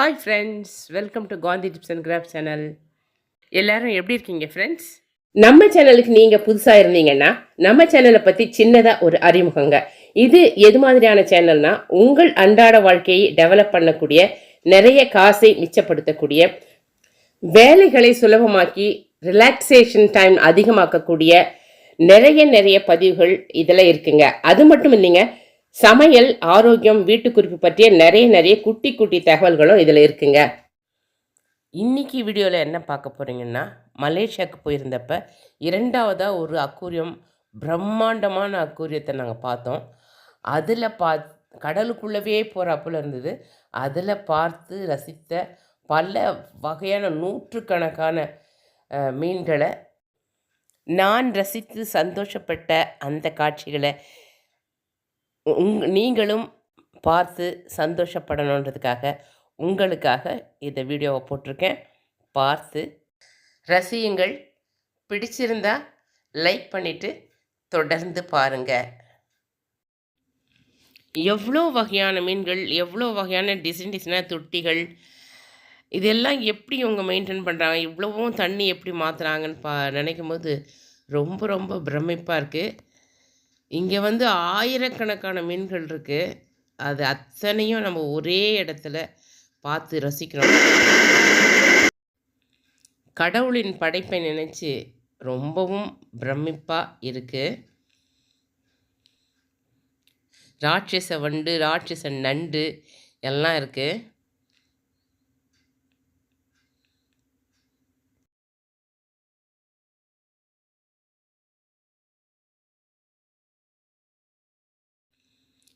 Hi friends welcome to Gandhi tips and craft channel எல்லாரும் எப்படி இருக்கீங்க ஃப்ரெண்ட்ஸ் நம்ம சேனலுக்கு நீங்கள் புதுசாக இருந்தீங்கன்னா நம்ம சேனலை பற்றி சின்னதாக ஒரு அறிமுகங்க. இது எது மாதிரியான சேனல்னா உங்கள் அன்றாட வாழ்க்கையை டெவலப் பண்ணக்கூடிய நிறைய காசை மிச்சப்படுத்தக்கூடிய வேலைகளை சுலபமாக்கி ரிலாக்ஸேஷன் டைம் அதிகமாக்கக்கூடிய நிறைய நிறைய பதிவுகள் இதெல்லாம் இருக்குங்க. அது மட்டும் இல்லைங்க சமையல் ஆரோக்கியம் வீட்டு குறிப்பு பற்றிய நிறைய நிறைய குட்டி குட்டி தகவல்களும் இதில் இருக்குங்க. இன்னைக்கு வீடியோவில் என்ன பார்க்க போகிறீங்கன்னா மலேசியாவுக்கு போயிருந்தப்ப இரண்டாவதாக ஒரு அக்கூரியம் பிரம்மாண்டமான அக்கூரியத்தை நாங்கள் பார்த்தோம். அதில் பா கடலுக்குள்ளவே போகிறாப்புல இருந்தது. அதில் பார்த்து ரசித்த பல வகையான நூற்றுக்கணக்கான மீன்களை நான் ரசித்து சந்தோஷப்பட்ட அந்த காட்சிகளை உங் நீங்களும் பார்த்து சந்தோஷப்படணுன்றதுக்காக உங்களுக்காக இந்த வீடியோவை போட்டிருக்கேன். பார்த்து ரசியுங்கள். பிடிச்சிருந்தா லைக் பண்ணிவிட்டு தொடர்ந்து பாருங்கள் எவ்வளோ வகையான மீன்கள் எவ்வளோ வகையான டிசைன் டிசைனாக தொட்டிகள் இதெல்லாம் எப்படி இவங்க மெயின்டைன் பண்ணுறாங்க இவ்வளவும் தண்ணி எப்படி மாற்றுறாங்கன்னு பா நினைக்கும் போது ரொம்ப ரொம்ப பிரமிப்பாக இருக்குது இங்கே வந்து ஆயிரக்கணக்கான மீன்கள் இருக்குது அது அத்தனையும் நம்ம ஒரே இடத்துல பார்த்து ரசிக்கிறோம். கடவுளின் படைப்பை நினச்சி ரொம்பவும் பிரமிப்பாக இருக்குது ராட்சச வண்டு ராட்சச நண்டு எல்லாம் இருக்குது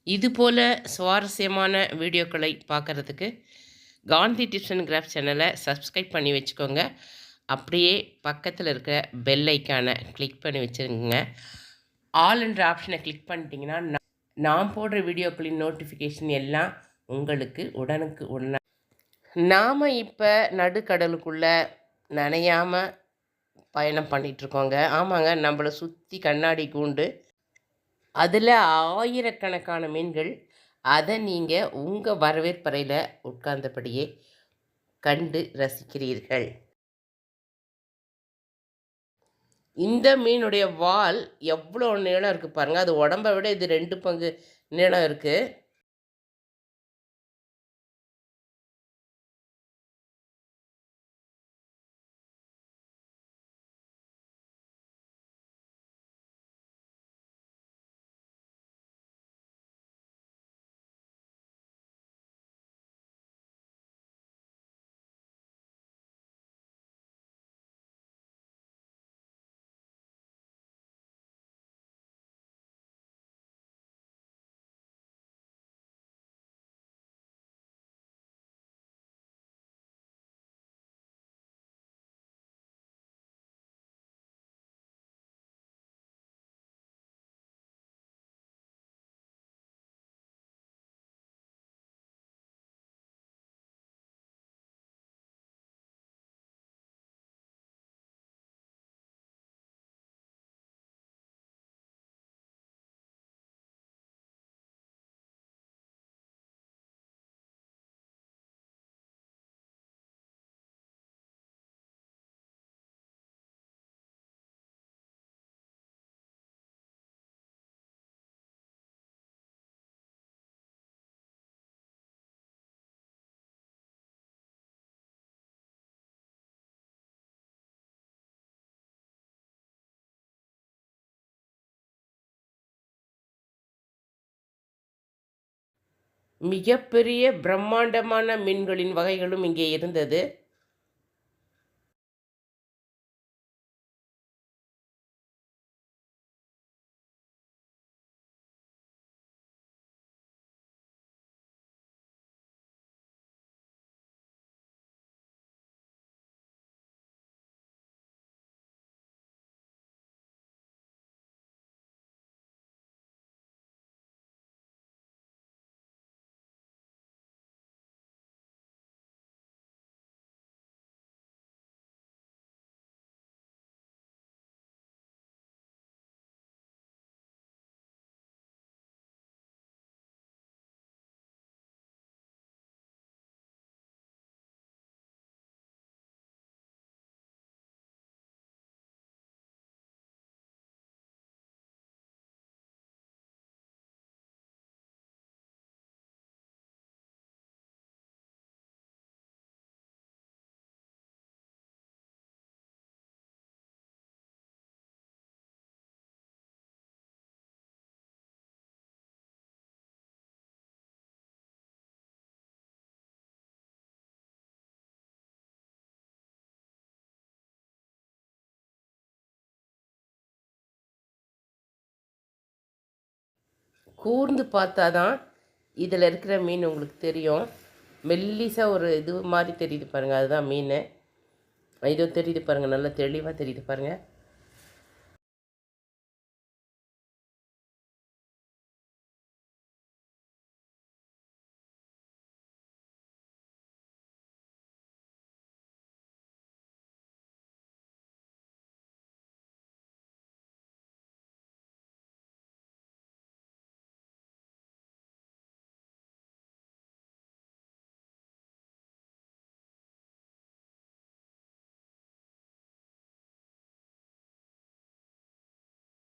இது போல் சுவாரஸ்யமான வீடியோக்களை பார்க்குறதுக்கு காந்தி டிப்ஸ் அண்ட் கிராஃப்ட் சேனலை சப்ஸ்கிரைப் பண்ணி வச்சுக்கோங்க. அப்படியே பக்கத்தில் இருக்கிற பெல் ஐக்கானை கிளிக் பண்ணி வச்சுருங்க. ஆல்ன்ற ஆப்ஷனை கிளிக் பண்ணிட்டீங்கன்னா நான் நான் போடுற வீடியோக்களின் நோட்டிஃபிகேஷன் எல்லாம் உங்களுக்கு உடனுக்கு உடனே நாம் இப்போ நடுக்கடலுக்குள்ளே நனையாமல் பயணம் பண்ணிகிட்ருக்கோங்க ஆமாங்க நம்மளை சுற்றி கண்ணாடி கூண்டு அதில் ஆயிரக்கணக்கான மீன்கள். அதை நீங்கள் உங்கள் வரவேற்பறையில் உட்கார்ந்தபடியே கண்டு ரசிக்கிறீர்கள். இந்த மீனுடைய வால் எவ்வளோ நீளம் இருக்குது பாருங்கள் அது உடம்பை விட இது ரெண்டு பங்கு நீளம் இருக்குது மிகப்பெரிய பிரம்மாண்டமான மீன்களின் வகைகளும் இங்கே இருந்தது. கூர்ந்து பார்த்தா தான் இதில் இருக்கிற மீன் உங்களுக்கு தெரியும். மெல்லிசாக ஒரு இது மாதிரி தெரியுது பாருங்கள் அதுதான் மீன். இதுவும் தெரியுது பாருங்கள் நல்லா தெளிவாக தெரியுது பாருங்கள்